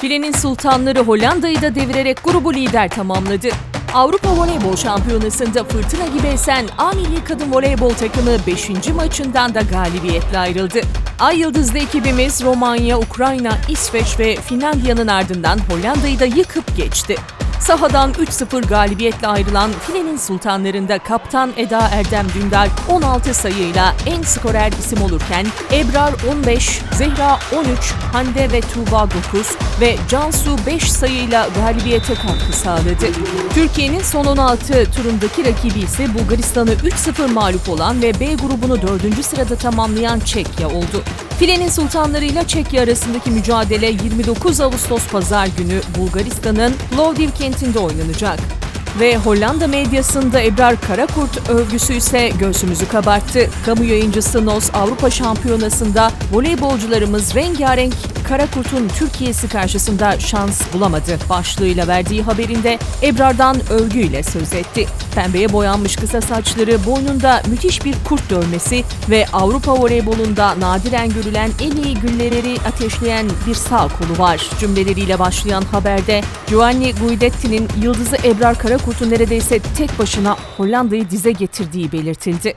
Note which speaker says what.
Speaker 1: Filenin sultanları Hollanda'yı da devirerek grubu lider tamamladı. Avrupa Voleybol Şampiyonası'nda fırtına gibi esen A Milli Kadın Voleybol takımı 5. maçından da galibiyetle ayrıldı. Ay Yıldızlı ekibimiz Romanya, Ukrayna, İsveç ve Finlandiya'nın ardından Hollanda'yı da yıkıp geçti. Sahadan 3-0 galibiyetle ayrılan filenin sultanlarında kaptan Eda Erdem Dündar 16 sayıyla en skorer isim olurken Ebrar 15, Zehra 13, Hande ve Tuğba 9 ve Cansu 5 sayıyla galibiyete katkı sağladı. Türkiye'nin son 16 turundaki rakibi ise Bulgaristan'ı 3-0 mağlup olan ve B grubunu 4. sırada tamamlayan Çekya oldu. Filenin sultanlarıyla Çekya arasındaki mücadele 29 Ağustos pazar günü Bulgaristan'ın Plovdiv kentinde oynanacak. Ve Hollanda medyasında Ebrar Karakurt övgüsü ise göğsümüzü kabarttı. Kamu yayıncısı NOS Avrupa Şampiyonası'nda voleybolcularımız rengarenk Karakurt'un Türkiye'si karşısında şans bulamadı. Başlığıyla verdiği haberinde Ebrar'dan övgüyle söz etti. Pembeye boyanmış kısa saçları, boynunda müthiş bir kurt dövmesi ve Avrupa voleybolunda nadiren görülen en iyi gülleri ateşleyen bir sağ kolu var. Cümleleriyle başlayan haberde Giovanni Guidetti'nin yıldızı Ebrar Karakurt'u neredeyse tek başına Hollanda'yı dize getirdiği belirtildi.